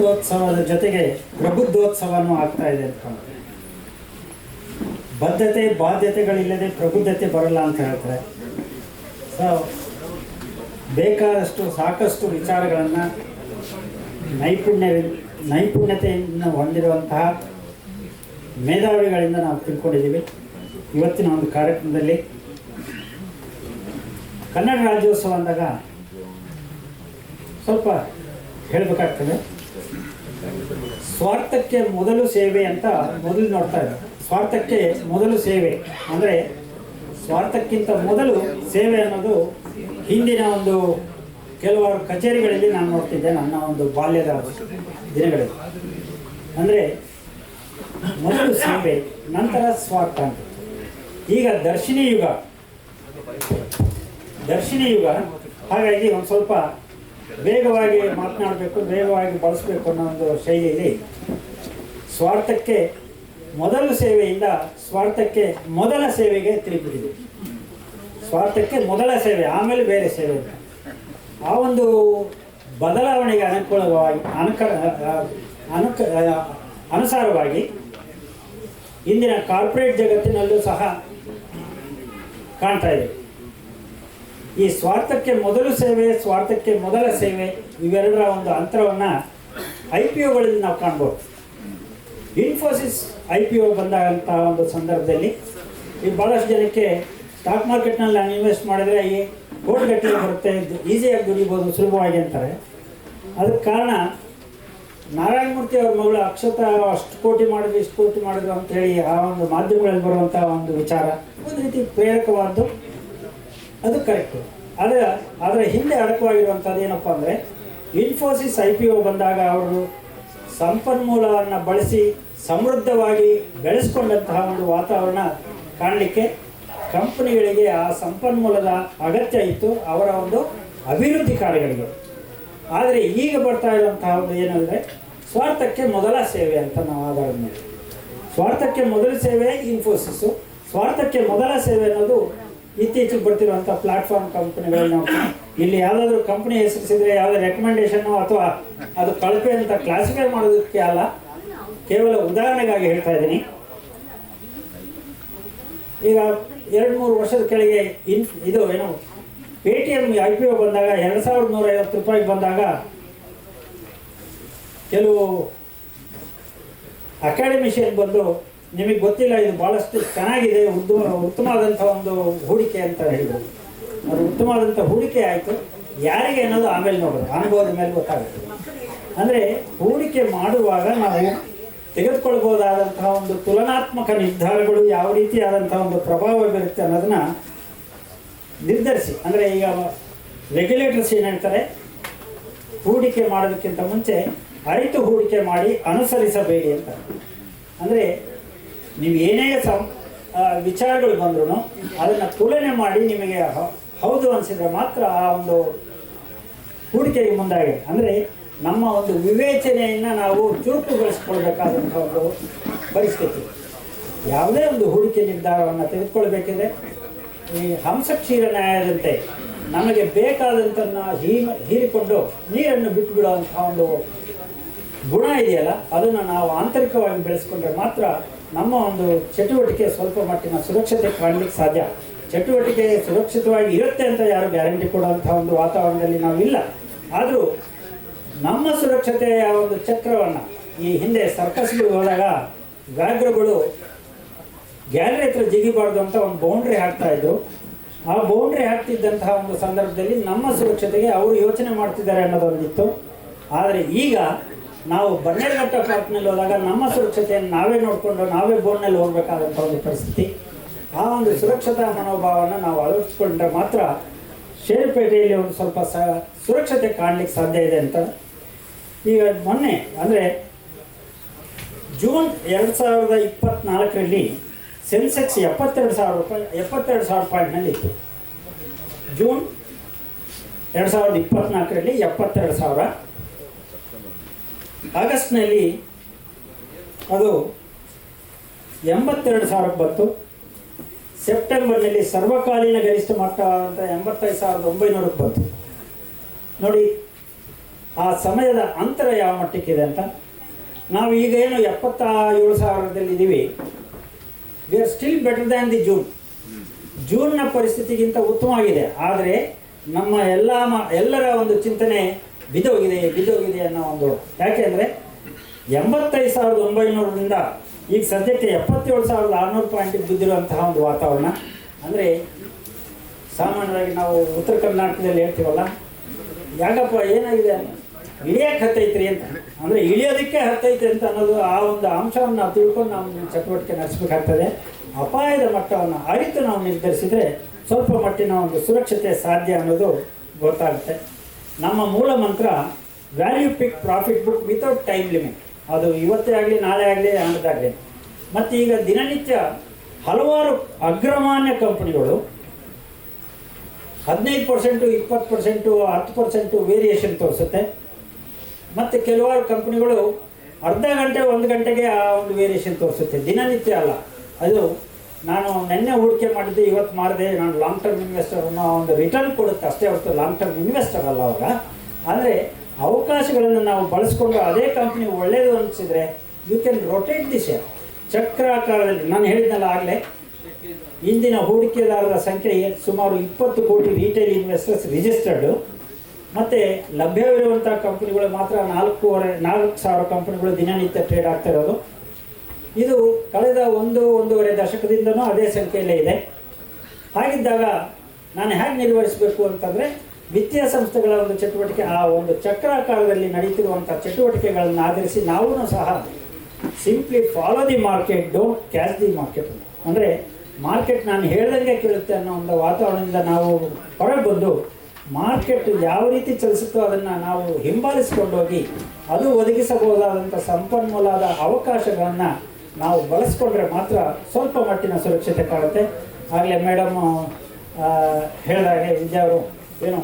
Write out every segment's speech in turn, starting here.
ಸ್ವಾತಂತ್ರ್ಯೋತ್ಸವದ ಜೊತೆಗೆ ಪ್ರಬುದ್ಧೋತ್ಸವನೂ ಆಗ್ತಾ ಇದೆ ಅಂತ. ಬದ್ಧತೆ, ಬಾಧ್ಯತೆಗಳಿಲ್ಲದೆ ಪ್ರಬುದ್ಧತೆ ಬರಲ್ಲ ಅಂತ ಹೇಳ್ತಾರೆ. ಸೊ ಬೇಕಾದಷ್ಟು ಸಾಕಷ್ಟು ವಿಚಾರಗಳನ್ನು ನೈಪುಣ್ಯ, ನೈಪುಣ್ಯತೆಯನ್ನು ಹೊಂದಿರುವಂತಹ ಮೇಧಾವಿಗಳಿಂದ ನಾವು ತಿಳ್ಕೊಂಡಿದ್ದೀವಿ. ಇವತ್ತಿನ ಒಂದು ಕಾರ್ಯಕ್ರಮದಲ್ಲಿ ಕನ್ನಡ ರಾಜ್ಯೋತ್ಸವ ಅಂದಾಗ ಸ್ವಲ್ಪ ಹೇಳಬೇಕಾಗ್ತದೆ. ಸ್ವಾರ್ಥಕ್ಕೆ ಮೊದಲು ಸೇವೆ ಅಂತ ಮೊದಲು ನೋಡ್ತಾ ಇದ್ದಾರೆ. ಸ್ವಾರ್ಥಕ್ಕೆ ಮೊದಲು ಸೇವೆ ಅಂದರೆ ಸ್ವಾರ್ಥಕ್ಕಿಂತ ಮೊದಲು ಸೇವೆ ಅನ್ನೋದು ಹಿಂದಿನ ಒಂದು ಕೆಲವಾರು ಕಚೇರಿಗಳಲ್ಲಿ ನಾನು ನೋಡ್ತಿದ್ದೆ ನನ್ನ ಒಂದು ಬಾಲ್ಯದ ದಿನಗಳಲ್ಲಿ. ಅಂದರೆ ಮೊದಲು ಸೇವೆ, ನಂತರ ಸ್ವಾರ್ಥ ಅಂತ. ಈಗ ದರ್ಶಿನಿ ಯುಗ. ದರ್ಶಿನಿ ಯುಗ. ಹಾಗಾಗಿ ಒಂದು ಸ್ವಲ್ಪ ವೇಗವಾಗಿ ಮಾತನಾಡಬೇಕು, ವೇಗವಾಗಿ ಬಳಸಬೇಕು ಅನ್ನೋ ಒಂದು ಶೈಲಿಯಲ್ಲಿ ಸ್ವಾರ್ಥಕ್ಕೆ ಮೊದಲ ಸೇವೆಯಿಂದ ಸ್ವಾರ್ಥಕ್ಕೆ ಮೊದಲ ಸೇವೆಗೆ ತಿರುಗಿಬಿಟ್ಟಿದೆ ಸ್ವಾರ್ಥಕ್ಕೆ ಮೊದಲ ಸೇವೆ, ಆಮೇಲೆ ಬೇರೆ ಸೇವೆ. ಆ ಒಂದು ಬದಲಾವಣೆಗೆ ಅನುಕೂಲವಾಗಿ, ಅನುಕ ಅನುಕ, ಅನುಸಾರವಾಗಿ ಇಂದಿನ ಕಾರ್ಪೊರೇಟ್ ಜಗತ್ತಿನಲ್ಲೂ ಸಹ ಕಾಣ್ತಾ ಇದೆ ಈ ಸ್ವಾರ್ಥಕ್ಕೆ ಮೊದಲು ಸೇವೆ, ಸ್ವಾರ್ಥಕ್ಕೆ ಮೊದಲ ಸೇವೆ ಇವೆರಡರ ಒಂದು ಅಂತರವನ್ನು ಐ ಪಿ ಒಗಳಲ್ಲಿ ನಾವು ಕಾಣ್ಬೋದು. ಇನ್ಫೋಸಿಸ್ ಐ ಪಿ ಒ ಬಂದಂಥ ಒಂದು ಸಂದರ್ಭದಲ್ಲಿ ಈ ಭಾಳಷ್ಟು ಜನಕ್ಕೆ ಸ್ಟಾಕ್ ಮಾರ್ಕೆಟ್ನಲ್ಲಿ ನಾನು ಇನ್ವೆಸ್ಟ್ ಮಾಡಿದರೆ ಈ ಕೋಟಿಗಟ್ಟಲೆ ಬರುತ್ತೆ ಈಸಿಯಾಗಿ ದುಡಿಬೋದು, ಸುಲಭವಾಗಿ ಅಂತಾರೆ. ಅದಕ್ಕೆ ಕಾರಣ ನಾರಾಯಣಮೂರ್ತಿ ಅವ್ರ ಮಗಳು ಅಕ್ಷತಾ ಅಷ್ಟು ಕೋಟಿ ಮಾಡಿದ್ರು, ಇಷ್ಟು ಕೋಟಿ ಮಾಡಿದ್ರು ಅಂತ ಹೇಳಿ ಆ ಒಂದು ಮಾಧ್ಯಮಗಳಲ್ಲಿ ಬರುವಂಥ ಒಂದು ವಿಚಾರ. ಒಂದು ರೀತಿ ಪ್ರೇರಕವಾದ್ದು. ಅದು ಕರೆಕ್ಟು ಆದರೆ ಅದರ ಹಿಂದೆ ಅಡಕವಾಗಿರುವಂಥದ್ದು ಏನಪ್ಪ ಅಂದರೆ ಇನ್ಫೋಸಿಸ್ ಐ ಪಿ ಒ ಬಂದಾಗ ಅವರು ಸಂಪನ್ಮೂಲವನ್ನು ಬಳಸಿ ಸಮೃದ್ಧವಾಗಿ ಬೆಳೆಸ್ಕೊಂಡಂತಹ ಒಂದು ವಾತಾವರಣ ಕಾಣಲಿಕ್ಕೆ ಕಂಪನಿಗಳಿಗೆ ಆ ಸಂಪನ್ಮೂಲದ ಅಗತ್ಯ ಇತ್ತು, ಅವರ ಒಂದು ಅಭಿವೃದ್ಧಿ ಕಾರ್ಯಗಳಿಗೆ ಆದರೆ ಈಗ ಬರ್ತಾ ಇರುವಂತಹ ಒಂದು ಏನಂದರೆ, ಸ್ವಾರ್ಥಕ್ಕೆ ಮೊದಲ ಸೇವೆ ಅಂತ ನಾವು ಆಧಾರದ ಮೇಲೆ. ಸ್ವಾರ್ಥಕ್ಕೆ ಮೊದಲ ಸೇವೆ ಇನ್ಫೋಸಿಸ್ಸು ಸ್ವಾರ್ಥಕ್ಕೆ ಮೊದಲ ಸೇವೆ ಅನ್ನೋದು ಇತ್ತೀಚೆಗೆ ಬರ್ತಿರುವಂಥ ಪ್ಲಾಟ್ಫಾರ್ಮ್ ಕಂಪನಿಗಳನ್ನ ಇಲ್ಲಿ ಯಾವುದಾದ್ರೂ ಕಂಪನಿ ಹೆಸರಿಸಿದ್ರೆ ಯಾವುದೇ ರೆಕಮೆಂಡೇಶನ್ನು ಅಥವಾ ಅದು ಕಳಪೆ ಅಂತ ಕ್ಲಾಸಿಫೈ ಮಾಡೋದಕ್ಕೆ ಅಲ್ಲ, ಕೇವಲ ಉದಾಹರಣೆಗಾಗಿ ಹೇಳ್ತಾ ಇದ್ದೀನಿ. ಈಗ ಎರಡು ಮೂರು ವರ್ಷದ ಕೆಳಗೆ ಇನ್ ಇದು ಏನು Paytm I P O ಬಂದಾಗ ಎರಡು ಸಾವಿರದ ನೂರ ಐವತ್ತು ರೂಪಾಯಿಗೆ ಬಂದಾಗ ಕೆಲವು ಅಕಾಡೆಮಿಷಿಯನ್ ಬಂದು ನಿಮಗೆ ಗೊತ್ತಿಲ್ಲ, ಇದು ಭಾಳಷ್ಟು ಚೆನ್ನಾಗಿದೆ ಉತ್ತಮ ಉತ್ತಮವಾದಂಥ ಒಂದು ಹೂಡಿಕೆ ಅಂತ ಹೇಳ್ಬೋದು. ಅದು ಉತ್ತಮವಾದಂಥ ಹೂಡಿಕೆ ಆಯಿತು. ಯಾರಿಗೆ ಅನ್ನೋದು ಆಮೇಲೆ ನೋಡೋದು ಅನುಭವದ ಮೇಲೆ ಗೊತ್ತಾಗುತ್ತೆ. ಅಂದರೆ ಹೂಡಿಕೆ ಮಾಡುವಾಗ ನಾವು ತೆಗೆದುಕೊಳ್ಬೋದಾದಂತಹ ಒಂದು ತುಲನಾತ್ಮಕ ನಿರ್ಧಾರಗಳು ಯಾವ ರೀತಿಯಾದಂತಹ ಒಂದು ಪ್ರಭಾವ ಬೀರುತ್ತೆ ಅನ್ನೋದನ್ನ ನಿರ್ಧರಿಸಿ. ಅಂದರೆ ಈಗ ರೆಗ್ಯುಲೇಟರ್ಸ್ ಏನು ಹೇಳ್ತಾರೆ? ಹೂಡಿಕೆ ಮಾಡೋದಕ್ಕಿಂತ ಮುಂಚೆ ಅರಿತು ಹೂಡಿಕೆ ಮಾಡಿ ಅನುಸರಿಸಬೇಡಿ ಅಂತ. ಅಂದರೆ ನೀವು ಏನೇ ಸಂ ವಿಚಾರಗಳು ಬಂದ್ರೂ ಅದನ್ನು ತುಲನೆ ಮಾಡಿ ನಿಮಗೆ ಹೌದು ಅನಿಸಿದ್ರೆ ಮಾತ್ರ ಆ ಒಂದು ಹೂಡಿಕೆಗೆ ಮುಂದಾಗಿ. ಅಂದರೆ ನಮ್ಮ ಒಂದು ವಿವೇಚನೆಯನ್ನು ನಾವು ಚುರುಕುಗೊಳಿಸ್ಕೊಳ್ಬೇಕಾದಂಥ ಒಂದು ಪರಿಸ್ಥಿತಿ. ಯಾವುದೇ ಒಂದು ಹೂಡಿಕೆ ನಿರ್ಧಾರವನ್ನು ತೆಗೆದುಕೊಳ್ಬೇಕಿದ್ರೆ ಈ ಹಂಸಕ್ಷೀರ ನ್ಯಾಯದಂತೆ ನಮಗೆ ಬೇಕಾದಂಥನ್ನ ಹೀರಿಕೊಂಡು ನೀರನ್ನು ಬಿಟ್ಟು ಬಿಡುವಂಥ ಒಂದು ಗುಣ ಇದೆಯಲ್ಲ, ಅದನ್ನು ನಾವು ಆಂತರಿಕವಾಗಿ ಬೆಳೆಸ್ಕೊಂಡ್ರೆ ಮಾತ್ರ ನಮ್ಮ ಒಂದು ಚಟುವಟಿಕೆ ಸ್ವಲ್ಪ ಮಟ್ಟಿನ ಸುರಕ್ಷತೆ ಕಾಣಲಿಕ್ಕೆ ಸಾಧ್ಯ. ಚಟುವಟಿಕೆ ಸುರಕ್ಷಿತವಾಗಿ ಇರುತ್ತೆ ಅಂತ ಯಾರು ಗ್ಯಾರಂಟಿ ಕೊಡುವಂಥ ಒಂದು ವಾತಾವರಣದಲ್ಲಿ ನಾವಿಲ್ಲ. ಆದರೂ ನಮ್ಮ ಸುರಕ್ಷತೆಯ ಒಂದು ಚಕ್ರವನ್ನು ಈ ಹಿಂದೆ ಸರ್ಕಸ್ಗೆ ಹೋದಾಗ ವ್ಯಾಘ್ರಗಳು ಗ್ಯಾಲರಿ ಹತ್ರ ಜಿಗಿಬಾರ್ದು ಅಂತ ಒಂದು ಬೌಂಡ್ರಿ ಹಾಕ್ತಾ ಇದ್ರು. ಆ ಬೌಂಡ್ರಿ ಹಾಕ್ತಿದ್ದಂತಹ ಒಂದು ಸಂದರ್ಭದಲ್ಲಿ ನಮ್ಮ ಸುರಕ್ಷತೆಗೆ ಅವರು ಯೋಚನೆ ಮಾಡ್ತಿದ್ದಾರೆ ಅನ್ನೋದೊಂದಿತ್ತು. ಆದರೆ ಈಗ ನಾವು ಬನ್ನೇರುಘಟ್ಟ ಪಾರ್ಕ್ನಲ್ಲಿ ಹೋದಾಗ ನಮ್ಮ ಸುರಕ್ಷತೆಯನ್ನು ನಾವೇ ನೋಡಿಕೊಂಡು ನಾವೇ ಬೋರ್ಡ್ನಲ್ಲಿ ಹೋಗ್ಬೇಕಾದಂಥ ಒಂದು ಪರಿಸ್ಥಿತಿ. ಆ ಒಂದು ಸುರಕ್ಷತಾ ಮನೋಭಾವವನ್ನು ನಾವು ಅಳವಡಿಸ್ಕೊಂಡ್ರೆ ಮಾತ್ರ ಶೇರುಪೇಟೆಯಲ್ಲಿ ಒಂದು ಸ್ವಲ್ಪ ಸ ಸುರಕ್ಷತೆ ಕಾಣಲಿಕ್ಕೆ ಸಾಧ್ಯ ಇದೆ ಅಂತ. ಈಗ ಮೊನ್ನೆ, ಅಂದರೆ ಜೂನ್ ಎರಡು ಸಾವಿರದ ಇಪ್ಪತ್ತ್ನಾಲ್ಕರಲ್ಲಿ ಸೆನ್ಸೆಕ್ಸ್ ಎಪ್ಪತ್ತೆರಡು ಸಾವಿರ ರೂಪಾಯಿ, ಎಪ್ಪತ್ತೆರಡು ಸಾವಿರ ಪಾಯಿಂಟ್ನಲ್ಲಿ ಇತ್ತು. ಜೂನ್ ಎರಡು ಸಾವಿರದ ಇಪ್ಪತ್ತ್ನಾಲ್ಕರಲ್ಲಿ ಎಪ್ಪತ್ತೆರಡು ಸಾವಿರ ಆಗಸ್ಟ್ನಲ್ಲಿ ಅದು ಎಂಬತ್ತೆರಡು ಸಾವಿರಕ್ಕೆ ಬಂತು. ಸೆಪ್ಟೆಂಬರ್ನಲ್ಲಿ ಸರ್ವಕಾಲೀನ ಗರಿಷ್ಠ ಮಟ್ಟ ಅಂತ ಎಂಬತ್ತೈದು ಸಾವಿರದ ಒಂಬೈನೂರಕ್ಕೆ ಬಂತು. ನೋಡಿ, ಆ ಸಮಯದ ಅಂತರ ಯಾವ ಮಟ್ಟಕ್ಕಿದೆ ಅಂತ. ನಾವು ಈಗ ಏನು ಎಪ್ಪತ್ತ ಏಳು ಸಾವಿರದಲ್ಲಿ ಇದ್ದೀವಿ we are still better than the June ಜೂನ್ನ ಪರಿಸ್ಥಿತಿಗಿಂತ ಉತ್ತಮವಾಗಿದೆ. ಆದರೆ ನಮ್ಮ ಎಲ್ಲ ಮ ಎಲ್ಲರ ಒಂದು ಚಿಂತನೆ ಬಿದ್ದೋಗಿದೆ ಬಿದ್ದೋಗಿದೆ ಅನ್ನೋ ಒಂದು ಯಾಕೆ ಅಂದರೆ ಎಂಬತ್ತೈದು ಸಾವಿರದ ಒಂಬೈನೂರರಿಂದ ಈಗ ಸದ್ಯಕ್ಕೆ ಎಪ್ಪತ್ತೇಳು ಸಾವಿರದ ಆರುನೂರು ಪಾಯಿಂಟಿಗೆ ಬಿದ್ದಿರುವಂತಹ ಒಂದು ವಾತಾವರಣ. ಅಂದರೆ ಸಾಮಾನ್ಯವಾಗಿ ನಾವು ಉತ್ತರ ಕರ್ನಾಟಕದಲ್ಲಿ ಹೇಳ್ತೀವಲ್ಲ, ಯಾಕಪ್ಪ ಏನಾಗಿದೆ ಇಳಿಯಕ್ಕೆ ಹತ್ತೈತ್ರಿ ಅಂತ. ಅಂದರೆ ಇಳಿಯೋದಕ್ಕೆ ಹತ್ತೈತೆ ಅಂತ ಅನ್ನೋದು ಆ ಒಂದು ಅಂಶವನ್ನು ನಾವು ತಿಳ್ಕೊಂಡು ನಾವು ಚಟುವಟಿಕೆ ನಡೆಸಬೇಕಾಗ್ತದೆ. ಅಪಾಯದ ಮಟ್ಟವನ್ನು ಅರಿತು ನಾವು ನಿರ್ಧರಿಸಿದರೆ ಸ್ವಲ್ಪ ಮಟ್ಟಿನ ಒಂದು ಸುರಕ್ಷತೆ ಸಾಧ್ಯ ಅನ್ನೋದು ಗೊತ್ತಾಗುತ್ತೆ. ನಮ್ಮ ಮೂಲ ಮಂತ್ರ value pick profit book without time limit ಅದು ಇವತ್ತೇ ಆಗಲಿ, ನಾಳೆ ಆಗಲಿ ಅನ್ನೋದಾಗಲಿ ಮತ್ತು ಈಗ ದಿನನಿತ್ಯ ಹಲವಾರು ಅಗ್ರಮಾನ್ಯ ಕಂಪನಿಗಳು ಹದಿನೈದು ಪರ್ಸೆಂಟು, ಇಪ್ಪತ್ತು ಪರ್ಸೆಂಟು, ಹತ್ತು ಪರ್ಸೆಂಟು ವೇರಿಯೇಷನ್ ತೋರಿಸುತ್ತೆ. ಮತ್ತು ಕೆಲವಾರು ಕಂಪ್ನಿಗಳು ಅರ್ಧ ಗಂಟೆ, ಒಂದು ಗಂಟೆಗೆ ಆ ಒಂದು ವೇರಿಯೇಷನ್ ತೋರಿಸುತ್ತೆ. ದಿನನಿತ್ಯ ಅಲ್ಲ. ಅದು ನಾನು ನಿನ್ನೆ ಹೂಡಿಕೆ ಮಾಡಿದ್ದೆ, ಇವತ್ತು ಮಾಡಿದೆ. ನಾನು ಲಾಂಗ್ ಟರ್ಮ್ ಇನ್ವೆಸ್ಟರ್ ಅನ್ನೋ ಒಂದು ರಿಟರ್ನ್ ಕೊಡುತ್ತೆ ಅಷ್ಟೇ ಹೊರತು ಲಾಂಗ್ ಟರ್ಮ್ ಇನ್ವೆಸ್ಟರ್ ಅಲ್ಲ ಅವಾಗ ಆದರೆ ಅವಕಾಶಗಳನ್ನು ನಾವು ಬಳಸ್ಕೊಂಡು ಅದೇ ಕಂಪ್ನಿ ಒಳ್ಳೆಯದು ಅನಿಸಿದರೆ you can rotate the share ಚಕ್ರಾಕಾರದಲ್ಲಿ ನಾನು ಹೇಳಿದ್ನಲ್ಲ ಆಗಲೇ, ಇಂದಿನ ಹೂಡಿಕೆದಾರರ ಸಂಖ್ಯೆ ಸುಮಾರು ಇಪ್ಪತ್ತು ಕೋಟಿ ರಿಟೇಲ್ ಇನ್ವೆಸ್ಟರ್ಸ್ ರಿಜಿಸ್ಟರ್ಡು ಮತ್ತು ಲಭ್ಯವಿರುವಂಥ ಕಂಪ್ನಿಗಳು ಮಾತ್ರ ನಾಲ್ಕೂವರೆ ನಾಲ್ಕು ಸಾವಿರ ಕಂಪ್ನಿಗಳು ದಿನನಿತ್ಯ ಟ್ರೇಡ್ ಆಗ್ತಾ ಇರೋದು. ಇದು ಕಳೆದ ಒಂದು, ಒಂದೂವರೆ ದಶಕದಿಂದನೂ ಅದೇ ಸಂಖ್ಯೆಯಲ್ಲೇ ಇದೆ. ಹಾಗಿದ್ದಾಗ ನಾನು ಹೇಗೆ ನಿರ್ವಹಿಸಬೇಕು ಅಂತಂದರೆ ವಿತ್ತೀಯ ಸಂಸ್ಥೆಗಳ ಒಂದು ಚಟುವಟಿಕೆ, ಆ ಒಂದು ಚಕ್ರಾಕಾರದಲ್ಲಿ ನಡೀತಿರುವಂಥ ಚಟುವಟಿಕೆಗಳನ್ನು ಆಧರಿಸಿ ನಾವೂ ಸಹ simply follow the market don't catch the market ಅಂದರೆ ಮಾರ್ಕೆಟ್ ನಾನು ಹೇಳ್ದಂಗೆ ಕೇಳುತ್ತೆ ಅನ್ನೋ ಒಂದು ವಾತಾವರಣದಿಂದ ನಾವು ಹೊರಗೆ ಬಂದು ಮಾರ್ಕೆಟ್ ಯಾವ ರೀತಿ ಚಲಿಸುತ್ತೋ ಅದನ್ನು ನಾವು ಹಿಂಬಾಲಿಸ್ಕೊಂಡೋಗಿ ಅದು ಒದಗಿಸಬಹುದಾದಂಥ ಸಂಪನ್ಮೂಲದ ಅವಕಾಶಗಳನ್ನು ನಾವು ಬಳಸ್ಕೊಂಡ್ರೆ ಮಾತ್ರ ಸ್ವಲ್ಪ ಮಟ್ಟಿನ ಸುರಕ್ಷತೆ ಕಾಣುತ್ತೆ. ಆಗಲೇ ಮೇಡಮ್ ಹೇಳಿದಾಗೆ ವಿದ್ಯಾವರು, ಏನು,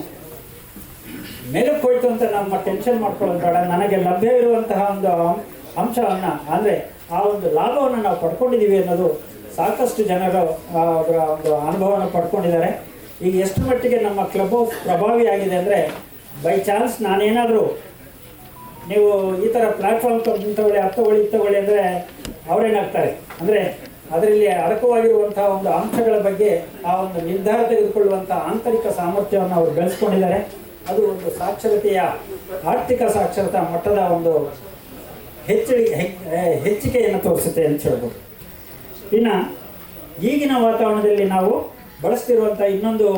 ಮೇಲಕ್ಕೆ ಹೋಯ್ತು ಅಂತ ನಮ್ಮ ಟೆನ್ಷನ್ ಮಾಡ್ಕೊಳ್ಳೋದು ಬೇಡ. ನನಗೆ ಲಭ್ಯ ಇರುವಂತಹ ಒಂದು ಅಂಶವನ್ನು, ಅಂದರೆ ಆ ಒಂದು ಲಾಭವನ್ನು ನಾವು ಪಡ್ಕೊಂಡಿದ್ದೀವಿ ಅನ್ನೋದು ಸಾಕಷ್ಟು ಜನರು ಅದರ ಒಂದು ಅನುಭವವನ್ನು ಪಡ್ಕೊಂಡಿದ್ದಾರೆ. ಈಗ ಎಷ್ಟು ಮಟ್ಟಿಗೆ ನಮ್ಮ ಕ್ಲಬ್ ಹೌಸ್ ಪ್ರಭಾವಿ ಆಗಿದೆ ಅಂದರೆ ಬೈ ಚಾನ್ಸ್ ನಾನೇನಾದರೂ ನೀವು ಈ ಥರ ಪ್ಲಾಟ್ಫಾರ್ಮ್ ತಗೊಳ್ಳಿ ಅದು ತಗೊಳ್ಳಿ ಇದು ತಗೊಳ್ಳಿ ಅಂದರೆ ಅವರೇನಾಗ್ತಾರೆ? ಅಂದರೆ ಅದರಲ್ಲಿ ಅಡಕವಾಗಿರುವಂಥ ಒಂದು ಅಂಶಗಳ ಬಗ್ಗೆ ಆ ಒಂದು ನಿರ್ಧಾರ ತೆಗೆದುಕೊಳ್ಳುವಂಥ ಆಂತರಿಕ ಸಾಮರ್ಥ್ಯವನ್ನು ಅವರು ಬೆಳೆಸ್ಕೊಂಡಿದ್ದಾರೆ. ಅದು ಒಂದು ಸಾಕ್ಷರತೆಯ, ಆರ್ಥಿಕ ಸಾಕ್ಷರತಾ ಮಟ್ಟದ ಒಂದು ಹೆಚ್ಚಳಿ ಹೆಚ್ಚಿಕೆಯನ್ನು ತೋರಿಸುತ್ತೆ ಅಂತ ಹೇಳ್ಬೋದು. ಇನ್ನು ಈಗಿನ ವಾತಾವರಣದಲ್ಲಿ ನಾವು ಬಳಸ್ತಿರುವಂಥ ಇನ್ನೊಂದು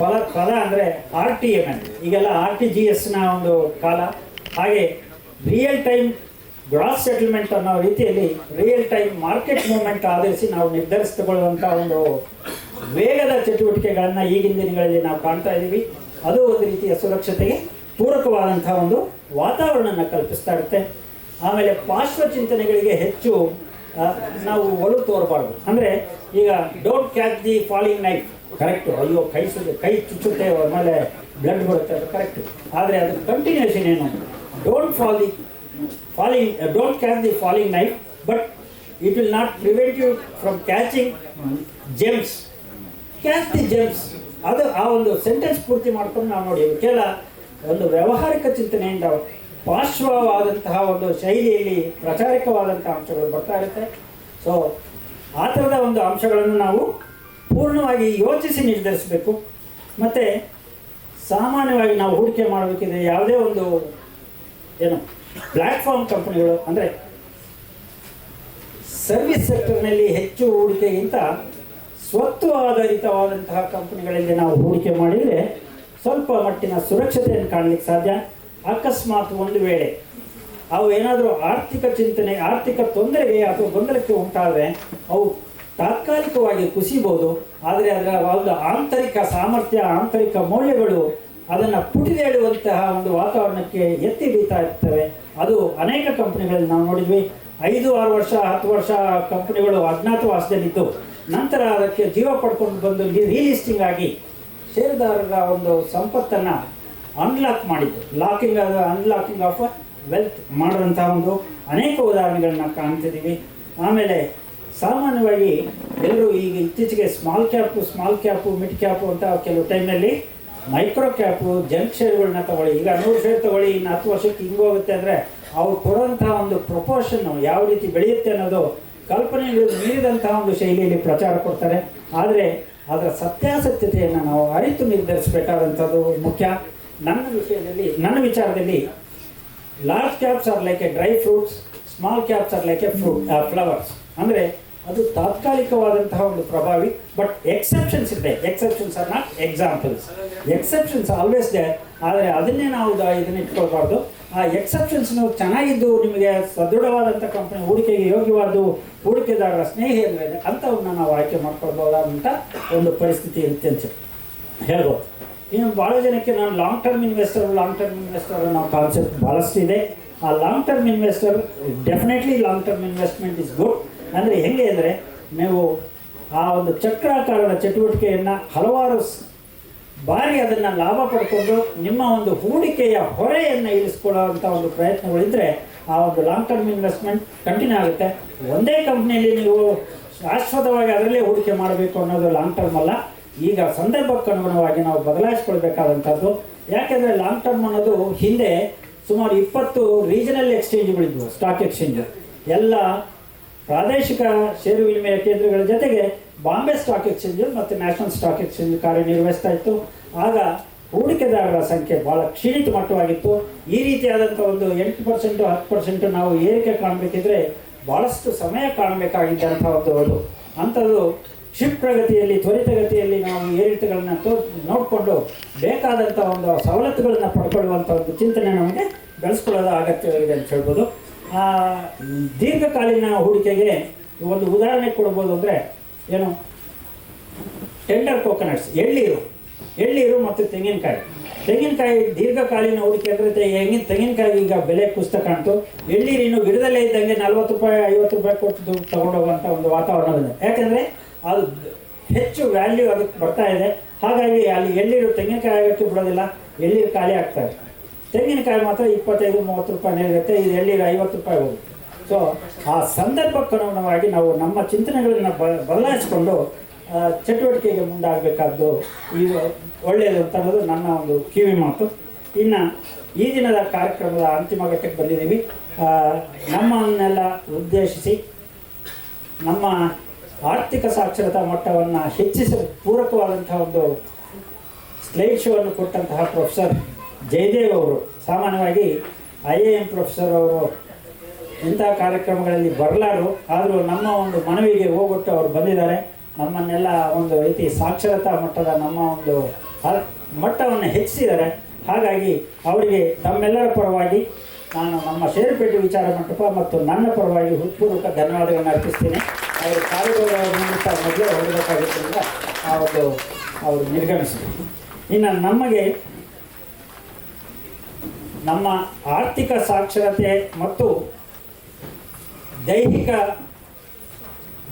ಪದ ಪದ ಅಂದರೆ ಆರ್ ಟಿ ಎಂ ಈಗೆಲ್ಲ ಆರ್ ಟಿ ಜಿ ಎಸ್ನ ಒಂದು ಕಾಲ. ಹಾಗೆ ರಿಯಲ್ ಟೈಮ್ ಗ್ರಾಸ್ ಸೆಟಲ್ಮೆಂಟ್ ಅನ್ನೋ ರೀತಿಯಲ್ಲಿ ರಿಯಲ್ ಟೈಮ್ ಮಾರ್ಕೆಟ್ ಮೂವ್ಮೆಂಟ್ ಆಧರಿಸಿ ನಾವು ನಿರ್ಧರಿಸಿಕೊಳ್ಳುವಂಥ ಒಂದು ವೇಗದ ಚಟುವಟಿಕೆಗಳನ್ನು ಈಗಿನ ದಿನಗಳಲ್ಲಿ ನಾವು ಕಾಣ್ತಾ ಇದ್ದೀವಿ. ಅದು ಒಂದು ರೀತಿಯ ಸುರಕ್ಷತೆಗೆ ಪೂರಕವಾದಂಥ ಒಂದು ವಾತಾವರಣನ ಕಲ್ಪಿಸ್ತಾ ಇರುತ್ತೆ. ಆಮೇಲೆ ಪಾರ್ಶ್ವ ಚಿಂತನೆಗಳಿಗೆ ಹೆಚ್ಚು ನಾವು ಒಲು ತೋರಬಾರ್ದು. ಅಂದರೆ ಈಗ don't catch the falling knife correct ಅಯ್ಯೋ, ಕೈ ಕೈ ಚುಚ್ಚುತ್ತೆ ಆಮೇಲೆ ಬ್ಲಡ್ ಬರುತ್ತೆ. ಅದು ಕರೆಕ್ಟು ಆದರೆ ಅದು ಕಂಟಿನ್ಯೂಷನ್ ಏನು don't the falling, uh, don't catch the falling knife, but it will not prevent you from catching gems catch the gems ಅದು ಆ ಒಂದು ಸೆಂಟೆನ್ಸ್ ಪೂರ್ತಿ ಮಾಡ್ಕೊಂಡು ನಾವು ನೋಡಿ ಕೆಲ ಒಂದು ವ್ಯಾವಹಾರಿಕ ಚಿಂತನೆಯಿಂದ ಪಾರ್ಶ್ವವಾದಂತಹ ಒಂದು ಶೈಲಿಯಲ್ಲಿ ಪ್ರಚಾರಕವಾದಂತಹ ಅಂಶಗಳು ಬರ್ತಾ ಇರುತ್ತೆ. ಸೊ ಆ ಥರದ ಒಂದು ಅಂಶಗಳನ್ನು ನಾವು ಪೂರ್ಣವಾಗಿ ಯೋಚಿಸಿ ನಿರ್ಧರಿಸಬೇಕು. ಮತ್ತು ಸಾಮಾನ್ಯವಾಗಿ ನಾವು ಹೂಡಿಕೆ ಮಾಡಬೇಕಿದ್ರೆ ಯಾವುದೇ ಒಂದು ಏನು? ಪ್ಲ್ಯಾಟ್ಫಾರ್ಮ್ ಕಂಪನಿಗಳು ಅಂದರೆ ಸರ್ವಿಸ್ ಸೆಕ್ಟರ್ನಲ್ಲಿ ಹೆಚ್ಚು ಹೂಡಿಕೆಗಿಂತ ಸ್ವತ್ತು ಆಧಾರಿತವಾದಂತಹ ಕಂಪನಿಗಳಲ್ಲಿ ನಾವು ಹೂಡಿಕೆ ಮಾಡಿದರೆ ಸ್ವಲ್ಪ ಮಟ್ಟಿನ ಸುರಕ್ಷತೆಯನ್ನು ಕಾಣಲಿಕ್ಕೆ ಸಾಧ್ಯ. ಅಕಸ್ಮಾತ್ ಒಂದು ವೇಳೆ ಅವು ಏನಾದರೂ ಆರ್ಥಿಕ ಚಿಂತನೆ, ಆರ್ಥಿಕ ತೊಂದರೆಗೆ ಅಥವಾ ಗೊಂದಲಕ್ಕೆ ಉಂಟಾದರೆ ಅವು ತಾತ್ಕಾಲಿಕವಾಗಿ ಕುಸಿಬಹುದು. ಆದರೆ ಅದರ ಒಂದು ಆಂತರಿಕ ಸಾಮರ್ಥ್ಯ, ಆಂತರಿಕ ಮೌಲ್ಯಗಳು ಅದನ್ನು ಪುಟಿದೇಳುವಂತಹ ಒಂದು ವಾತಾವರಣಕ್ಕೆ ಎತ್ತಿ ಬೀತಾ ಇರ್ತವೆ. ಅದು ಅನೇಕ ಕಂಪನಿಗಳಲ್ಲಿ ನಾವು ನೋಡಿದ್ವಿ. ಐದು, ಆರು ವರ್ಷ, ಹತ್ತು ವರ್ಷ ಕಂಪನಿಗಳು ಅಜ್ಞಾತವಾಸದಲ್ಲಿದ್ದು, ನಂತರ ಅದಕ್ಕೆ ಜೀವ ಪಡ್ಕೊಂಡು ಬಂದು ರೀಲಿಸ್ಟಿಂಗ್ ಆಗಿ ಷೇರುದಾರರ ಒಂದು ಸಂಪತ್ತನ್ನು ಅನ್ಲಾಕ್ ಮಾಡಿದ್ದು. ಲಾಕಿಂಗ್ ಆದ ಅನ್ಲಾಕಿಂಗ್ ಆಫ್ ವೆಲ್ತ್ ಮಾಡಿದಂಥ ಒಂದು ಅನೇಕ ಉದಾಹರಣೆಗಳನ್ನ ಕಾಣ್ತಿದ್ದೀವಿ. ಆಮೇಲೆ ಸಾಮಾನ್ಯವಾಗಿ ಎಲ್ಲರೂ ಈಗ ಇತ್ತೀಚೆಗೆ small cap small cap mid cap ಅಂತ ಕೆಲವು ಟೈಮ್ನಲ್ಲಿ ಮೈಕ್ರೋ ಕ್ಯಾಪು, ಜಂಕ್ ಶೇರ್ಗಳನ್ನ ತಗೊಳ್ಳಿ. ಈಗ ನೂರು ಶೇರ್ ತಗೊಳ್ಳಿ, ಇನ್ನು ಹತ್ತು ವರ್ಷಕ್ಕೆ ಹಿಂಗೆ ಹೋಗುತ್ತೆ ಅಂದರೆ ಅವ್ರು ಕೊಡುವಂಥ ಒಂದು ಪ್ರಪೋರ್ಷನ್ನು ಯಾವ ರೀತಿ ಬೆಳೆಯುತ್ತೆ ಅನ್ನೋದು ಕಲ್ಪನೆಗಳು ಮೀರಿದಂತಹ ಒಂದು ಶೈಲಿಯಲ್ಲಿ ಪ್ರಚಾರ ಕೊಡ್ತಾರೆ. ಆದರೆ ಅದರ ಸತ್ಯಾಸತ್ಯತೆಯನ್ನು ನಾವು ಅರಿತು ನಿರ್ಧರಿಸಬೇಕಾದಂಥದ್ದು ಮುಖ್ಯ. ನನ್ನ ವಿಷಯದಲ್ಲಿ, ನನ್ನ ವಿಚಾರದಲ್ಲಿ large caps are like a dry fruits small caps are like a fruit flowers ಅಂದರೆ ಅದು ತಾತ್ಕಾಲಿಕವಾದಂತಹ ಒಂದು ಪ್ರಭಾವಿ ಬಟ್ ಎಕ್ಸೆಪ್ಷನ್ಸ್ ಇದೆ. Exceptions are not examples exceptions always they ಆದರೆ ಅದನ್ನೇ ನಾವು ಇದನ್ನ ಇಟ್ಕೊಳ್ಬಾರ್ದು. ಆ ಎಕ್ಸೆಪ್ಷನ್ಸ್ ಚೆನ್ನಾಗಿದ್ದು ನಿಮಗೆ ಸದೃಢವಾದಂಥ ಕಂಪನಿ ಹೂಡಿಕೆಗೆ ಯೋಗ್ಯವಾದ್ದು ಹೂಡಿಕೆದಾರರ ಸ್ನೇಹಿ ಅಂದರೆ ಅಂಥವನ್ನ ನಾವು ಆಯ್ಕೆ ಮಾಡ್ಕೊಳ್ಬೋದಾದಂಥ ಒಂದು ಪರಿಸ್ಥಿತಿ ಇರುತ್ತೆ ಅಂತ ಹೇಳ್ಬೋದು. ಇನ್ನು ಭಾಳ ಜನಕ್ಕೆ ನಾನು long term investor long term investor ಅನ್ನೋ ಕಾನ್ಸೆಪ್ಟ್ ಭಾಳಷ್ಟಿದೆ ಆ long term investor definitely long term investment is good ಅಂದರೆ ಹೆಂಗೆ ಅಂದರೆ ನೀವು ಆ ಒಂದು ಚಕ್ರಾಕಾರದ ಚಟುವಟಿಕೆಯನ್ನು ಹಲವಾರು ಬಾರಿ ಅದನ್ನು ಲಾಭ ಪಡ್ಕೊಂಡು ನಿಮ್ಮ ಒಂದು ಹೂಡಿಕೆಯ ಹೊರೆಯನ್ನು ಇಳಿಸ್ಕೊಳ್ಳೋವಂಥ ಒಂದು ಪ್ರಯತ್ನಗಳಿದ್ದರೆ ಆ ಒಂದು ಲಾಂಗ್ ಟರ್ಮ್ ಇನ್ವೆಸ್ಟ್ಮೆಂಟ್ ಕಂಟಿನ್ಯೂ ಆಗುತ್ತೆ. ಒಂದೇ ಕಂಪ್ನಿಯಲ್ಲಿ ನೀವು ಶಾಶ್ವತವಾಗಿ ಅದರಲ್ಲೇ ಹೂಡಿಕೆ ಮಾಡಬೇಕು ಅನ್ನೋದು ಲಾಂಗ್ ಟರ್ಮ್ ಅಲ್ಲ. ಈಗ ಸಂದರ್ಭಕ್ಕೆ ಅನುಗುಣವಾಗಿ ನಾವು ಬದಲಾಯಿಸ್ಕೊಳ್ಬೇಕಾದಂಥದ್ದು ಯಾಕೆಂದರೆ ಲಾಂಗ್ ಟರ್ಮ್ ಅನ್ನೋದು ಹಿಂದೆ ಸುಮಾರು ಇಪ್ಪತ್ತು ರೀಜನಲ್ ಎಕ್ಸ್ಚೇಂಜ್ಗಳಿದ್ವು ಸ್ಟಾಕ್ ಎಕ್ಸ್ಚೇಂಜ್ ಎಲ್ಲ ಪ್ರಾದೇಶಿಕ ಷೇರು ವಿನಿಮಯ ಕೇಂದ್ರಗಳ ಜೊತೆಗೆ ಬಾಂಬೆ ಸ್ಟಾಕ್ ಎಕ್ಸ್ಚೇಂಜ್ ಮತ್ತು ನ್ಯಾಷನಲ್ ಸ್ಟಾಕ್ ಎಕ್ಸ್ಚೇಂಜ್ ಕಾರ್ಯನಿರ್ವಹಿಸ್ತಾ ಇತ್ತು. ಆಗ ಹೂಡಿಕೆದಾರರ ಸಂಖ್ಯೆ ಬಹಳ ಕ್ಷೀಣಿತ ಮಟ್ಟವಾಗಿತ್ತು. ಈ ರೀತಿಯಾದಂಥ ಒಂದು ಎಂಟು ಪರ್ಸೆಂಟು, ಹತ್ತು ಪರ್ಸೆಂಟ್ ನಾವು ಏರಿಕೆ ಕಾಣಬೇಕಿದ್ರೆ ಭಾಳಷ್ಟು ಸಮಯ ಕಾಣಬೇಕಾಗಿದ್ದಂಥ ಒಂದು ಅದು. ಅಂಥದ್ದು ಕ್ಷಿಪ್ರಗತಿಯಲ್ಲಿ ತ್ವರಿತಗತಿಯಲ್ಲಿ ನಾವು ಏರಿಳಿತಗಳನ್ನ ತೋ ನೋಡಿಕೊಂಡು ಬೇಕಾದಂಥ ಒಂದು ಸವಲತ್ತುಗಳನ್ನು ಪಡ್ಕೊಳ್ಳುವಂಥ ಒಂದು ಚಿಂತನೆ ನಮಗೆ ಬೆಳೆಸ್ಕೊಳ್ಳೋದ ಅಗತ್ಯವಾಗಿದೆ ಅಂತ ಹೇಳ್ಬೋದು. ಆ, ದೀರ್ಘಕಾಲೀನ ಹೂಡಿಕೆಗೆ ಒಂದು ಉದಾಹರಣೆ ಕೊಡ್ಬೋದು ಅಂದರೆ ಏನು? ಟೆಂಡರ್ ಕೋಕೋನಟ್ಸ್ ಎಳ್ಳೀರು ಎಳ್ಳೀರು ಮತ್ತು ತೆಂಗಿನಕಾಯಿ. ತೆಂಗಿನಕಾಯಿ ದೀರ್ಘಕಾಲೀನ ಹೂಡಿಕೆ ಅಂದರೆ ಹೆಂಗಿನ ತೆಂಗಿನಕಾಯಿ ಈಗ ಬೆಲೆ ಕುಸಿತ ಕಾಣ್ತು ಎಳ್ಳೀರಿನ್ನು ಗಿಡದಲ್ಲೇ ಇದ್ದಂಗೆ ನಲ್ವತ್ತು ರೂಪಾಯಿ ಐವತ್ತು ರೂಪಾಯಿ ಕೊಟ್ಟು ತೊಗೊಂಡೋಗುವಂಥ ಒಂದು ವಾತಾವರಣ ಬಂದಿದೆ ಯಾಕೆಂದರೆ ಅದು ಹೆಚ್ಚು ವ್ಯಾಲ್ಯೂ ಅದಕ್ಕೆ ಬರ್ತಾ ಇದೆ. ಹಾಗಾಗಿ ಅಲ್ಲಿ ಎಳ್ಳೀರು ತೆಂಗಿನಕಾಯಿ ಆಗೋಕ್ಕೆ ಬಿಡೋದಿಲ್ಲ. ಎಳ್ಳೀರು ಖಾಲಿ ಆಗ್ತಾ ಇದೆ. ತೆಂಗಿನಕಾಯಿ ಮಾತ್ರ ಇಪ್ಪತ್ತೈದು, ಮೂವತ್ತು ರೂಪಾಯಿ ನೀಡುತ್ತೆ ಇದು ಎಲ್ಲಿಗೆ ಐವತ್ತು ರೂಪಾಯಿ ಹೋಗುತ್ತೆ. ಸೊ ಆ ಸಂದರ್ಭಕ್ಕನುಗುಣವಾಗಿ ನಾವು ನಮ್ಮ ಚಿಂತನೆಗಳನ್ನು ಬದಲಾಯಿಸಿಕೊಂಡು ಚಟುವಟಿಕೆಗೆ ಮುಂದಾಗಬೇಕಾದ್ದು ಈ ಒಳ್ಳೆಯದು ಅಂತ ಅನ್ನೋದು ನನ್ನ ಒಂದು ಕಿವಿ ಮಾತು. ಇನ್ನು ಈ ದಿನದ ಕಾರ್ಯಕ್ರಮದ ಅಂತಿಮ ಘಟ್ಟಕ್ಕೆ ಬಂದಿದ್ದೀವಿ. ನಮ್ಮನ್ನೆಲ್ಲ ಉದ್ದೇಶಿಸಿ, ನಮ್ಮ ಆರ್ಥಿಕ ಸಾಕ್ಷರತಾ ಮಟ್ಟವನ್ನು ಹೆಚ್ಚಿಸಲು ಪೂರಕವಾದಂತಹ ಒಂದು ಸ್ಲೈಡ್ ಕೊಟ್ಟಂತಹ ಪ್ರೊಫೆಸರ್ ಜಯದೇವ್ ಅವರು, ಸಾಮಾನ್ಯವಾಗಿ ಐ ಎ ಎಂ ಪ್ರೊಫೆಸರ್ ಅವರು ಇಂಥ ಕಾರ್ಯಕ್ರಮಗಳಲ್ಲಿ ಬರಲಾರು, ಆದರೂ ನಮ್ಮ ಒಂದು ಮನವಿಗೆ ಹೋಗೊಟ್ಟು ಅವರು ಬಂದಿದ್ದಾರೆ. ನಮ್ಮನ್ನೆಲ್ಲ ಒಂದು ರೀತಿ ಸಾಕ್ಷರತಾ ಮಟ್ಟದ ನಮ್ಮ ಒಂದು ಮಟ್ಟವನ್ನು ಹೆಚ್ಚಿಸಿದ್ದಾರೆ. ಹಾಗಾಗಿ ಅವರಿಗೆ ತಮ್ಮೆಲ್ಲರ ಪರವಾಗಿ ನಾನು ನಮ್ಮ ಷೇರುಪೇಟೆ ವಿಚಾರ ಮಂಟಪ ಮತ್ತು ನನ್ನ ಪರವಾಗಿ ಹೃತ್ಪೂರ್ವಕ ಧನ್ಯವಾದಗಳನ್ನು ಅರ್ಪಿಸ್ತೀನಿ. ಅವರು ಕಾರ್ಯಗಳ ನಿಮಿತ್ತ ಮೊದಲೇ ಹೋಗಬೇಕಾಗಿದ್ದರಿಂದ ಆ ಒಂದು ಅವರು ನಿರ್ಗಮಿಸಿದರು. ಇನ್ನು ನಮಗೆ ನಮ್ಮ ಆರ್ಥಿಕ ಸಾಕ್ಷರತೆ ಮತ್ತು ದೈಹಿಕ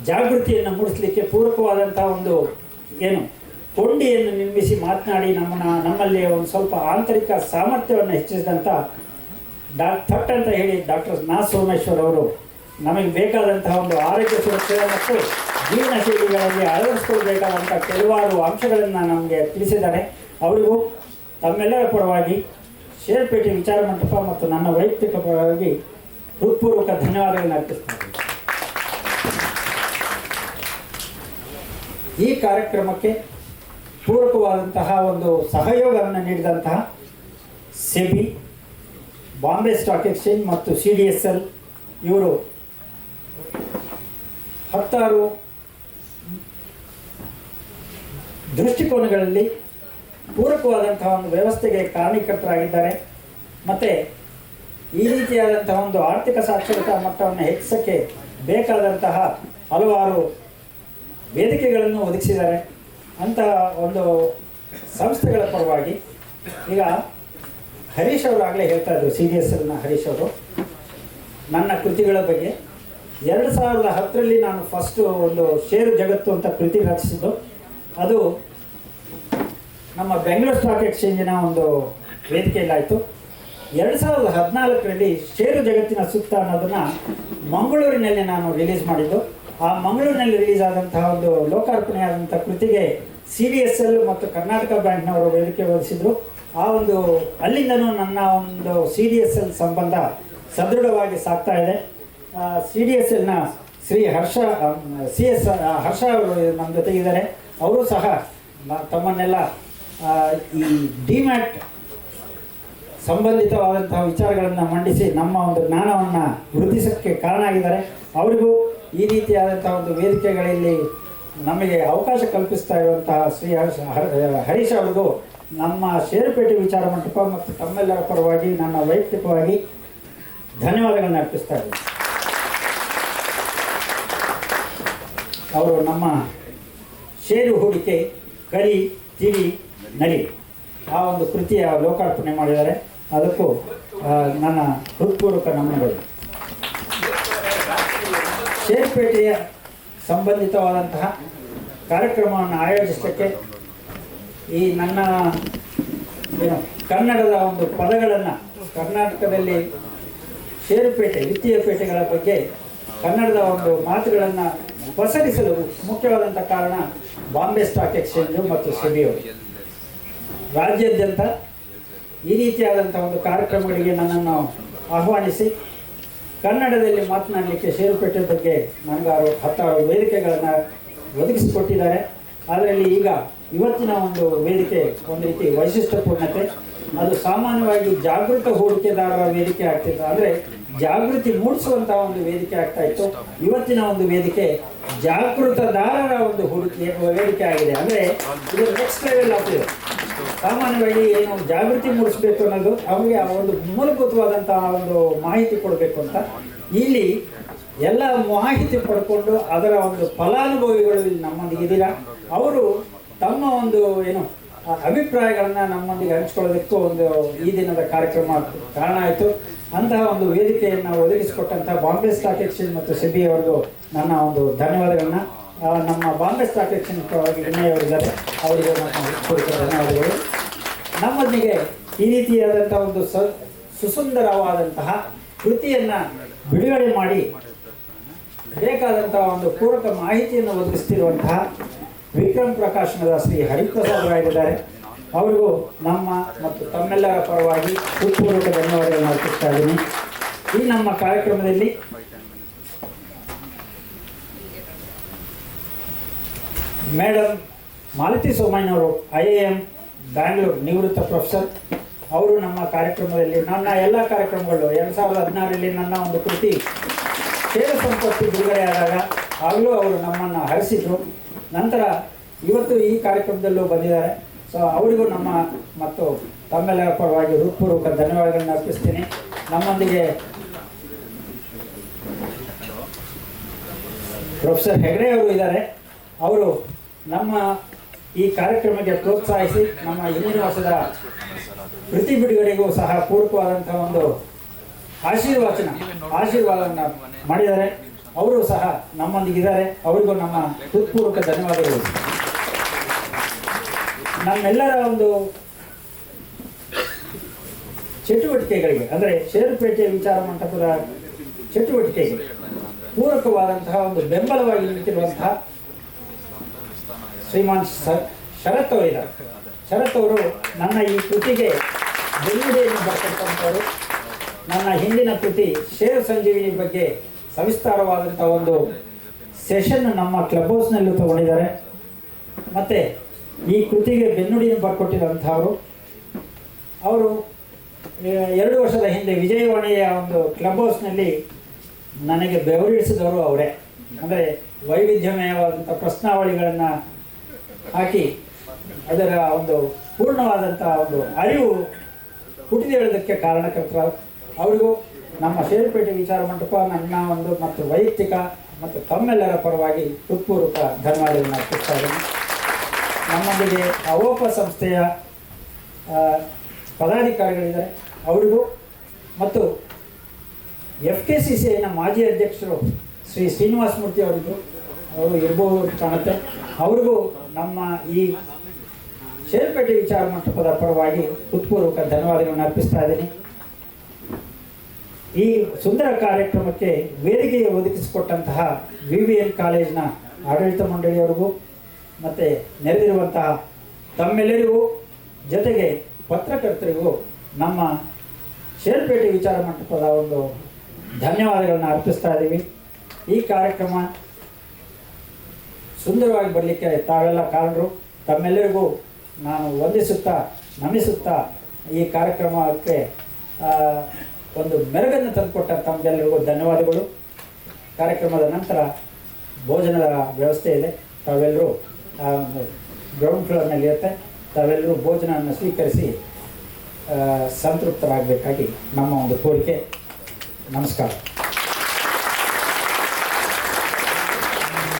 ಜಾಗೃತಿಯನ್ನು ಮೂಡಿಸಲಿಕ್ಕೆ ಪೂರಕವಾದಂಥ ಒಂದು ಏನು ಕೊಂಡಿಯನ್ನು ನಿರ್ಮಿಸಿ ಮಾತನಾಡಿ ನಮ್ಮನ್ನ ನಮ್ಮಲ್ಲಿ ಒಂದು ಸ್ವಲ್ಪ ಆಂತರಿಕ ಸಾಮರ್ಥ್ಯವನ್ನು ಹೆಚ್ಚಿಸಿದಂಥ ಡಾಕ್ಟರ್ ಅಂತ ಹೇಳಿ ಡಾಕ್ಟರ್ ನಾ ಸೋಮೇಶ್ವರ್ ಅವರು ನಮಗೆ ಬೇಕಾದಂತಹ ಒಂದು ಆರೋಗ್ಯ ಸುರಕ್ಷೆ ಮತ್ತು ಜೀವನ ಶೈಲಿಗಳಲ್ಲಿ ಅಳವಡಿಸ್ಕೊಳ್ಬೇಕಾದಂಥ ಕೆಲವಾರು ಅಂಶಗಳನ್ನು ನಮಗೆ ತಿಳಿಸಿದ್ದಾರೆ. ಅವರಿಗೂ ತಮ್ಮೆಲ್ಲರ ಪರವಾಗಿ ಶೇರ್ಪೇಟೆ ವಿಚಾರ ಮಂಟಪ ಮತ್ತು ನನ್ನ ವೈಯಕ್ತಿಕವಾಗಿ ಹೃತ್ಪೂರ್ವಕ ಧನ್ಯವಾದಗಳನ್ನು ಅರ್ಪಿಸ್ತೇನೆ. ಈ ಕಾರ್ಯಕ್ರಮಕ್ಕೆ ಪೂರಕವಾದಂತಹ ಒಂದು ಸಹಯೋಗವನ್ನು ನೀಡಿದಂತಹ ಸೆಬಿ, ಬಾಂಬೆ ಸ್ಟಾಕ್ ಎಕ್ಸ್ಚೇಂಜ್ ಮತ್ತು ಸಿ ಡಿ ಎಸ್ ಎಲ್ ಇವರು ಹತ್ತಾರು ದೃಷ್ಟಿಕೋನಗಳಲ್ಲಿ ಪೂರಕವಾದಂತಹ ಒಂದು ವ್ಯವಸ್ಥೆಗೆ ಕಾರಣೀಕರ್ತರಾಗಿದ್ದಾರೆ. ಮತ್ತು ಈ ರೀತಿಯಾದಂತಹ ಒಂದು ಆರ್ಥಿಕ ಸಾಕ್ಷರತಾ ಮಟ್ಟವನ್ನು ಹೆಚ್ಚಿಸೋಕ್ಕೆ ಬೇಕಾದಂತಹ ಹಲವಾರು ವೇದಿಕೆಗಳನ್ನು ಒದಗಿಸಿದ್ದಾರೆ. ಅಂತಹ ಒಂದು ಸಂಸ್ಥೆಗಳ ಪರವಾಗಿ ಈಗ ಹರೀಶ್ ಅವರು ಆಗಲೇ ಹೇಳ್ತಾ ಇದ್ರು ಸಿ ಡಿ ಎಸ್ ಎಲ್ನ ಹರೀಶ್ ಅವರು. ನನ್ನ ಕೃತಿಗಳ ಬಗ್ಗೆ. ಎರಡು ಸಾವಿರದ ಹತ್ತರಲ್ಲಿ ನಾನು ಫಸ್ಟು ಒಂದು ಷೇರು ಜಗತ್ತು ಅಂತ ಕೃತಿ ರಚಿಸಿದ್ದು. ಅದು ನಮ್ಮ ಬೆಂಗಳೂರು ಸ್ಟಾಕ್ ಎಕ್ಸ್ಚೇಂಜಿನ ಒಂದು ವೇದಿಕೆಯಲ್ಲಾಯಿತು. ಎರಡು ಸಾವಿರದ ಹದಿನಾಲ್ಕರಲ್ಲಿ ಷೇರು ಜಗತ್ತಿನ ಸುತ್ತ ಅನ್ನೋದನ್ನು ಮಂಗಳೂರಿನಲ್ಲಿ ನಾನು ರಿಲೀಸ್ ಮಾಡಿದ್ದು. ಆ ಮಂಗಳೂರಿನಲ್ಲಿ ರಿಲೀಸ್ ಆದಂತಹ ಒಂದು ಲೋಕಾರ್ಪಣೆಯಾದಂಥ ಕೃತಿಗೆ ಸಿ ಡಿ ಎಸ್ ಎಲ್ ಮತ್ತು ಕರ್ನಾಟಕ ಬ್ಯಾಂಕ್ನವರು ವೇದಿಕೆ ವಹಿಸಿದ್ರು ಆ ಒಂದು ಅಲ್ಲಿಂದನೂ ನನ್ನ ಒಂದು ಸಿ ಡಿ ಎಸ್ ಎಲ್ ಸಂಬಂಧ ಸದೃಢವಾಗಿ ಸಾಗ್ತಾ ಇದೆ. ಸಿ ಡಿ ಎಸ್ ಎಲ್ನ ಶ್ರೀ ಹರ್ಷ ಸಿ ಎಸ್ ಹರ್ಷ ಅವರು ನಮ್ಮ ಜೊತೆಗಿದ್ದಾರೆ. ಅವರು ಸಹ ತಮ್ಮನ್ನೆಲ್ಲ ಈ ಡಿಮ್ಯಾಟ್ ಸಂಬಂಧಿತವಾದಂತಹ ವಿಚಾರಗಳನ್ನು ಮಂಡಿಸಿ ನಮ್ಮ ಒಂದು ಜ್ಞಾನವನ್ನು ವೃದ್ಧಿಸೋಕ್ಕೆ ಕಾರಣ ಆಗಿದ್ದಾರೆ. ಅವರಿಗೂ ಈ ರೀತಿಯಾದಂಥ ಒಂದು ವೇದಿಕೆಗಳಲ್ಲಿ ನಮಗೆ ಅವಕಾಶ ಕಲ್ಪಿಸ್ತಾ ಇರುವಂತಹ ಶ್ರೀ ಹರೀಶ್ ಅವರಿಗೂ ನಮ್ಮ ಷೇರುಪೇಟೆ ವಿಚಾರ ಮಂಟಪ ಮತ್ತು ತಮ್ಮೆಲ್ಲರ ಪರವಾಗಿ ನನ್ನ ವೈಯಕ್ತಿಕವಾಗಿ ಧನ್ಯವಾದಗಳನ್ನು ಅರ್ಪಿಸ್ತಾ ಇದ್ದೀನಿ. ಅವರು ನಮ್ಮ ಷೇರು ಹೂಡಿಕೆ, ಕರಿ, ತಿಳಿ ನಲಿ ಆ ಒಂದು ಕೃತಿಯ ಲೋಕಾರ್ಪಣೆ ಮಾಡಿದ್ದಾರೆ. ಅದಕ್ಕೂ ನನ್ನ ಹೃತ್ಪೂರ್ವಕ ನಮನಗಳು. ಶೇರ್ಪೇಟೆಯ ಸಂಬಂಧಿತವಾದಂತಹ ಕಾರ್ಯಕ್ರಮವನ್ನು ಆಯೋಜಿಸಕ್ಕೆ ಈ ನನ್ನ, ಏನು, ಕನ್ನಡದ ಒಂದು ಪದಗಳನ್ನು, ಕರ್ನಾಟಕದಲ್ಲಿ ಶೇರುಪೇಟೆ, ವಿತ್ತೀಯ ಪೇಟೆಗಳ ಬಗ್ಗೆ ಕನ್ನಡದ ಒಂದು ಮಾತುಗಳನ್ನು ಪಸರಿಸಲು ಮುಖ್ಯವಾದಂಥ ಕಾರಣ ಬಾಂಬೆ ಸ್ಟಾಕ್ ಎಕ್ಸ್ಚೇಂಜು ಮತ್ತು ಸೆಬಿಯೋ ರಾಜ್ಯಾದ್ಯಂತ ಈ ರೀತಿಯಾದಂಥ ಒಂದು ಕಾರ್ಯಕ್ರಮಗಳಿಗೆ ನನ್ನನ್ನು ಆಹ್ವಾನಿಸಿ ಕನ್ನಡದಲ್ಲಿ ಮಾತನಾಡಲಿಕ್ಕೆ ಷೇರುಪೇಟೆ ಬಗ್ಗೆ ನನಗಾರು ಹತ್ತಾರು ವೇದಿಕೆಗಳನ್ನು ಒದಗಿಸಿಕೊಟ್ಟಿದ್ದಾರೆ. ಅದರಲ್ಲಿ ಈಗ ಇವತ್ತಿನ ಒಂದು ವೇದಿಕೆ ಒಂದು ರೀತಿ ವೈಶಿಷ್ಟ್ಯಪೂರ್ಣತೆ, ಅದು ಸಾಮಾನ್ಯವಾಗಿ ಜಾಗೃತ ಹೂಡಿಕೆದಾರರ ವೇದಿಕೆ ಆಗ್ತಿತ್ತು. ಅಂದರೆ ಜಾಗೃತಿ ಮೂಡಿಸುವಂತಹ ಒಂದು ವೇದಿಕೆ ಆಗ್ತಾ ಇತ್ತು. ಇವತ್ತಿನ ಒಂದು ವೇದಿಕೆ ಜಾಗೃತದಾರರ ಒಂದು ಹೂಡಿಕೆ, ವೇದಿಕೆ ಆಗಿದೆ. ಅಂದರೆ ಇದು ನೆಕ್ಸ್ಟ್ ಲೆವೆಲ್ ಆಫ್ ಇದು. ಸಾಮಾನ್ಯವಾಗಿ ಏನು ಜಾಗೃತಿ ಮೂಡಿಸಬೇಕು ಅನ್ನೋದು ಅವರಿಗೆ ಆ ಒಂದು ಮೂಲಭೂತವಾದಂತಹ ಒಂದು ಮಾಹಿತಿ ಕೊಡಬೇಕು ಅಂತ. ಇಲ್ಲಿ ಎಲ್ಲ ಮಾಹಿತಿ ಪಡ್ಕೊಂಡು ಅದರ ಒಂದು ಫಲಾನುಭವಿಗಳು ಇಲ್ಲಿ ನಮ್ಮೊಂದಿಗೆ ಇದ್ದೀರಾ? ಅವರು ತಮ್ಮ ಒಂದು ಏನು ಅಭಿಪ್ರಾಯಗಳನ್ನ ನಮ್ಮೊಂದಿಗೆ ಹಂಚ್ಕೊಳ್ಳೋದಕ್ಕೂ ಒಂದು ಈ ದಿನದ ಕಾರ್ಯಕ್ರಮ ಕಾರಣ ಆಯಿತು. ಅಂತಹ ಒಂದು ವೇದಿಕೆಯನ್ನು ಒದಗಿಸಿಕೊಟ್ಟಂತಹ ಬಾಂಬೆ ಸ್ಟಾಕ್ ಎಕ್ಸ್ಚೇಂಜ್ ಮತ್ತು ಸೆಬಿ ಅವರಿಗೂ ನನ್ನ ಒಂದು ಧನ್ಯವಾದಗಳನ್ನ. ನಮ್ಮ ಬಾಂಬೆ ಸ್ಟಾಕ್ ಎಕ್ಸ್ಚೇಂಜ್ ಪರವಾಗಿ ವಿನಯ್ ಅವರಿದ್ದಾರೆ ಅವರಿಗೆ ಧನ್ಯವಾದಗಳು. ನಮ್ಮೊಂದಿಗೆ ಈ ರೀತಿಯಾದಂಥ ಒಂದು ಸ, ಸುಸುಂದರವಾದಂತಹ ಕೃತಿಯನ್ನು ಬಿಡುಗಡೆ ಮಾಡಿ ಬೇಕಾದಂತಹ ಒಂದು ಪೂರಕ ಮಾಹಿತಿಯನ್ನು ಒದಗಿಸ್ತಿರುವಂತಹ ವಿಕ್ರಮ್ ಪ್ರಕಾಶನದ ಶ್ರೀ ಹರಿಪ್ರಸಾದ್ ರಾಯರಿದ್ದಾರೆ ಅವರಿಗೂ ನಮ್ಮ ಮತ್ತು ತಮ್ಮೆಲ್ಲರ ಪರವಾಗಿ ಹೃತ್ಪೂರ್ವಕ ಧನ್ಯವಾದಗಳನ್ನು ಅರ್ಪಿಸ್ತಾ ಇದ್ದೀನಿ. ಈ ನಮ್ಮ ಕಾರ್ಯಕ್ರಮದಲ್ಲಿ ಮೇಡಮ್ ಮಾಲತಿ ಸೋಮಣ್ಣವರು ಐ ಎ ಎಂ ಬ್ಯಾಂಗ್ಳೂರು ನಿವೃತ್ತ ಪ್ರೊಫೆಸರ್. ಅವರು ನಮ್ಮ ಕಾರ್ಯಕ್ರಮದಲ್ಲಿ ನನ್ನ ಎಲ್ಲ ಕಾರ್ಯಕ್ರಮಗಳು ಎರಡು ಸಾವಿರದ ಹದಿನಾರರಲ್ಲಿ ನನ್ನ ಒಂದು ಕೃತಿ. ಷೇರು ಸಂಪತ್ತು ಬಿಡುಗಡೆ ಆದಾಗ ಆಗಲೂ ಅವರು ನಮ್ಮನ್ನು ಹರಿಸಿದರು. ನಂತರ ಇವತ್ತು ಈ ಕಾರ್ಯಕ್ರಮದಲ್ಲೂ ಬಂದಿದ್ದಾರೆ. ಸೊ ಅವರಿಗೂ ನಮ್ಮ ಮತ್ತು ತಮ್ಮೆಲ್ಲರ ಪರವಾಗಿ ಹೃತ್ಪೂರ್ವಕ ಧನ್ಯವಾದಗಳನ್ನು ಅರ್ಪಿಸ್ತೀನಿ. ನಮ್ಮೊಂದಿಗೆ ಪ್ರೊಫೆಸರ್ ಹೆಗ್ಡೆ ಅವರು ಇದ್ದಾರೆ. ಅವರು ನಮ್ಮ ಈ ಕಾರ್ಯಕ್ರಮಕ್ಕೆ ಪ್ರೋತ್ಸಾಹಿಸಿ ನಮ್ಮ ಹಿಂದಿನ ವರ್ಷದ ಬಿಡುಗಡೆಗೂ ಸಹ ಪೂರಕವಾದಂತಹ ಒಂದು ಆಶೀರ್ವಚನ, ಆಶೀರ್ವಾದವನ್ನು ಮಾಡಿದ್ದಾರೆ. ಅವರು ಸಹ ನಮ್ಮೊಂದಿಗಿದ್ದಾರೆ. ಅವರಿಗೂ ನಮ್ಮ ಹೃತ್ಪೂರ್ವಕ ಧನ್ಯವಾದಗಳು. ನಮ್ಮೆಲ್ಲರ ಒಂದು ಚಟುವಟಿಕೆಗಳಿಗೆ, ಅಂದರೆ ಷೇರುಪೇಟೆ ವಿಚಾರ ಮಂಟಪದ ಚಟುವಟಿಕೆಗೆ ಪೂರಕವಾದಂತಹ ಒಂದು ಬೆಂಬಲವಾಗಿ ನಿಂತಿರುವಂತಹ ಶ್ರೀಮಾನ್ ಶರತ್ ಅವರಿದ್ದಾರೆ. ಶರತ್ ಅವರು ನನ್ನ ಈ ಕೃತಿಗೆ ಬೆನ್ನುಡಿಯನ್ನು ಬರ್ತಕ್ಕಂಥವರು. ನನ್ನ ಹಿಂದಿನ ಕೃತಿ ಶೇರ್ ಸಂಜೀವಿನಿ ಬಗ್ಗೆ ಸವಿಸ್ತಾರವಾದಂಥ ಒಂದು ಸೆಷನ್ ನಮ್ಮ ಕ್ಲಬ್ ಹೌಸ್ನಲ್ಲೂ ತಗೊಂಡಿದ್ದಾರೆ. ಮತ್ತು ಈ ಕೃತಿಗೆ ಬೆನ್ನುಡಿಯನ್ನು ಬರ್ಕೊಟ್ಟಿದಂಥವರು ಅವರು ಎರಡು ವರ್ಷದ ಹಿಂದೆ ವಿಜಯವಾಣಿಯ ಒಂದು ಕ್ಲಬ್ ಹೌಸ್ನಲ್ಲಿ ನನಗೆ ಬೆವರಿಡಿಸಿದವರು ಅವರೇ. ಅಂದರೆ ವೈವಿಧ್ಯಮಯವಾದಂಥ ಪ್ರಶ್ನಾವಳಿಗಳನ್ನು ಹಾಕಿ ಅದರ ಒಂದು ಪೂರ್ಣವಾದಂಥ ಒಂದು ಅರಿವು ಹುಟ್ಟಿದೇಳೋದಕ್ಕೆ ಕಾರಣಕರ್ತರ ಅವರಿಗೂ ನಮ್ಮ ಷೇರುಪೇಟೆ ವಿಚಾರ ಮಂಟಪ, ನನ್ನ ಒಂದು ಮತ್ತು ವೈಯಕ್ತಿಕ ಮತ್ತು ತಮ್ಮೆಲ್ಲರ ಪರವಾಗಿ ಹೃತ್ಪೂರ್ವಕ ಧನ್ಯವಾದಗಳನ್ನು ಅರ್ಪಿಸ್ತಾ ಇದ್ದೀನಿ. ನಮ್ಮೊಂದಿಗೆ ಅವೋಪ ಸಂಸ್ಥೆಯ ಪದಾಧಿಕಾರಿಗಳಿದ್ದಾರೆ. ಅವರಿಗೂ ಮತ್ತು ಎಫ್ ಕೆ ಸಿ ಸಿ ಐನ ಮಾಜಿ ಅಧ್ಯಕ್ಷರು ಶ್ರೀ ಶ್ರೀನಿವಾಸ ಮೂರ್ತಿ ಅವರಿಗೂ, ಅವರು ಇರ್ಬೋದು ಕಾಣುತ್ತೆ. ಅವರಿಗೂ ನಮ್ಮ ಈ ಶೇರ್ಪೇಟೆ ವಿಚಾರ ಮಂಟಪದ ಪರವಾಗಿ ಉತ್ಪೂರ್ವಕ ಧನ್ಯವಾದಗಳನ್ನು ಅರ್ಪಿಸ್ತಾ ಇದ್ದೀನಿ. ಈ ಸುಂದರ ಕಾರ್ಯಕ್ರಮಕ್ಕೆ ವೇದಿಕೆ ಒದಗಿಸಿಕೊಟ್ಟಂತಹ ವಿ ವಿ ಎನ್ ಕಾಲೇಜಿನ ಆಡಳಿತ ಮಂಡಳಿಯವರಿಗೂ ಮತ್ತು ನೆರೆದಿರುವಂತಹ ತಮ್ಮೆಲ್ಲರಿಗೂ ಜೊತೆಗೆ ಪತ್ರಕರ್ತರಿಗೂ ನಮ್ಮ ಶೇರ್ಪೇಟೆ ವಿಚಾರ ಮಂಟಪದ ಒಂದು ಧನ್ಯವಾದಗಳನ್ನು ಅರ್ಪಿಸ್ತಾ ಇದ್ದೀವಿ. ಈ ಕಾರ್ಯಕ್ರಮ ಸುಂದರವಾಗಿ ಬರಲಿಕ್ಕೆ ತಾವೆಲ್ಲ ಕಾರಣರು. ತಮ್ಮೆಲ್ಲರಿಗೂ ನಾನು ವಂದಿಸುತ್ತಾ, ನಮಿಸುತ್ತಾ ಈ ಕಾರ್ಯಕ್ರಮಕ್ಕೆ ಒಂದು ಮೆರುಗನ್ನು ತಂದುಕೊಟ್ಟ ತಮ್ಮೆಲ್ಲರಿಗೂ ಧನ್ಯವಾದಗಳು. ಕಾರ್ಯಕ್ರಮದ ನಂತರ ಭೋಜನದ ವ್ಯವಸ್ಥೆ ಇದೆ. ತಾವೆಲ್ಲರೂ ಗ್ರೌಂಡ್ ಫ್ಲೋರ್ನಲ್ಲಿ ಇರುತ್ತೆ. ತಾವೆಲ್ಲರೂ ಭೋಜನವನ್ನು ಸ್ವೀಕರಿಸಿ ಸಂತೃಪ್ತರಾಗಬೇಕಾಗಿ ನಮ್ಮ ಒಂದು ಕೋರಿಕೆ. ನಮಸ್ಕಾರ.